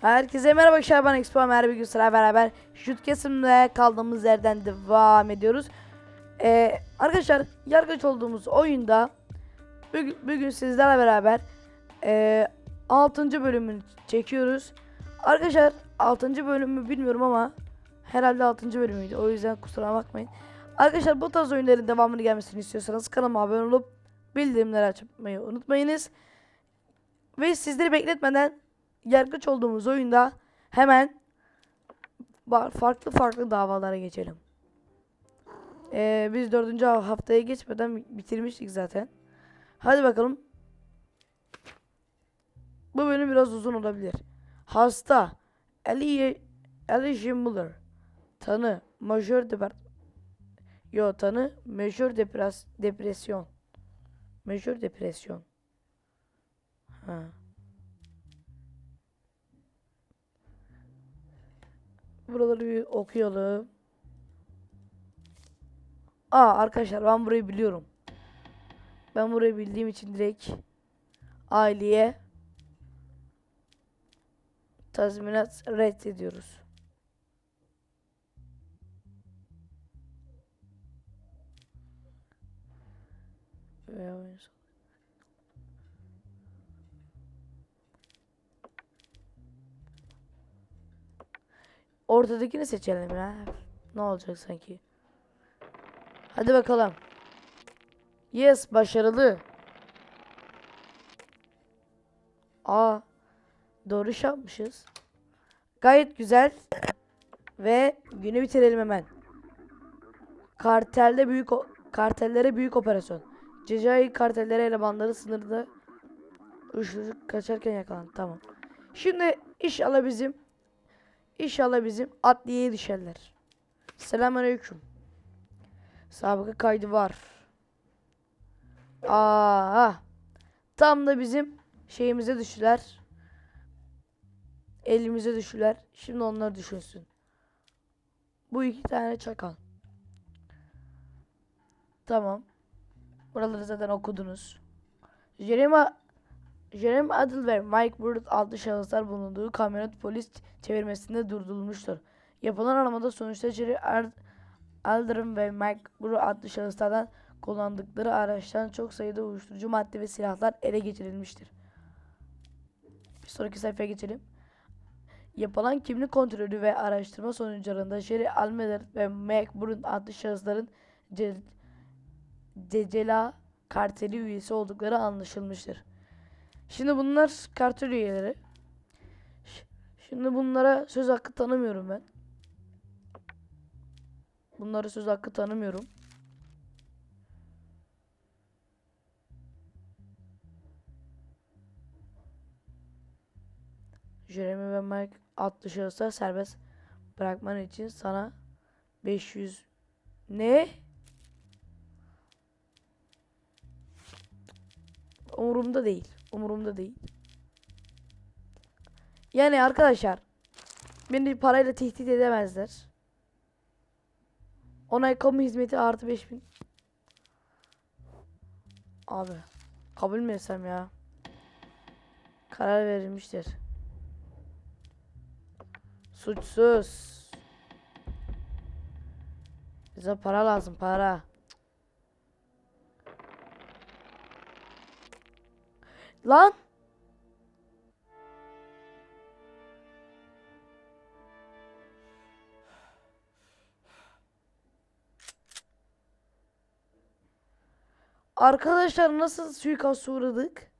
Herkese merhaba arkadaşlar ben Expo Ömer bir gün sıra beraber şut kesimde kaldığımız yerden devam ediyoruz. Ee, arkadaşlar yargıç olduğumuz oyunda bugün, bugün sizlerle beraber e, 6. bölümünü çekiyoruz. Arkadaşlar 6. bölümü bilmiyorum ama herhalde 6. bölümüydü o yüzden kusura bakmayın. Arkadaşlar bu tarz oyunların devamını gelmesini istiyorsanız kanalıma abone olup bildirimleri açmayı unutmayınız. Ve sizleri bekletmeden yargıç olduğumuz oyunda hemen farklı farklı davalara geçelim. Ee, biz dördüncü haftaya geçmeden bi- bitirmiştik zaten. Hadi bakalım. Bu bölüm biraz uzun olabilir. Hasta. Ali Ali Müller. Tanı. Majör depar Yo tanı. Majör depres depresyon. Majör depresyon. Ha. Buraları bir okuyalım. Aa arkadaşlar ben burayı biliyorum. Ben burayı bildiğim için direkt aileye tazminat reddediyoruz. Ve Ortadakini seçelim ya. Ne olacak sanki? Hadi bakalım. Yes, başarılı. Aa, doğru iş yapmışız. Gayet güzel. Ve günü bitirelim hemen. Kartelde büyük kartellere büyük operasyon. Cezayir kartellere elemanları sınırda uyuşturucu kaçarken yakalandı. Tamam. Şimdi inşallah bizim İnşallah bizim adliyeye düşerler. Selamünaleyküm. Sabıka kaydı var. Aa, tam da bizim şeyimize düştüler. Elimize düştüler. Şimdi onları düşünsün. Bu iki tane çakal. Tamam. Buraları zaten okudunuz. Jeremy Jeremy Adel ve Mike Burd adlı şahıslar bulunduğu kamyonet polis çevirmesinde durdurulmuştur. Yapılan aramada sonuçta Jerry Ard- Aldrin ve Mike Burd adlı şahıslardan kullandıkları araçtan çok sayıda uyuşturucu madde ve silahlar ele geçirilmiştir. Bir sonraki sayfaya geçelim. Yapılan kimlik kontrolü ve araştırma sonuçlarında Jerry Almeder ve Mike Burd adlı şahısların Ce- Cecela karteli üyesi oldukları anlaşılmıştır. Şimdi bunlar kartel üyeleri. Şimdi bunlara söz hakkı tanımıyorum ben. Bunlara söz hakkı tanımıyorum. Jeremy ve Mike adlı şahıslar serbest bırakman için sana 500 ne? Umurumda değil. Umurumda değil. Yani arkadaşlar beni parayla tehdit edemezler. Onay kamu hizmeti artı 5000. Abi kabul mü etsem ya? Karar verilmiştir. Suçsuz. Bize para lazım para. Lan. Arkadaşlar nasıl suikasta uğradık?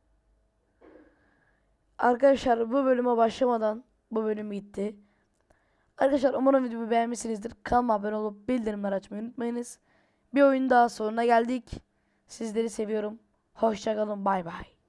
Arkadaşlar bu bölüme başlamadan bu bölüm gitti. Arkadaşlar umarım videomu beğenmişsinizdir. Kanalıma abone olup bildirimler açmayı unutmayınız. Bir oyun daha sonuna geldik. Sizleri seviyorum. Hoşçakalın. Bay bay.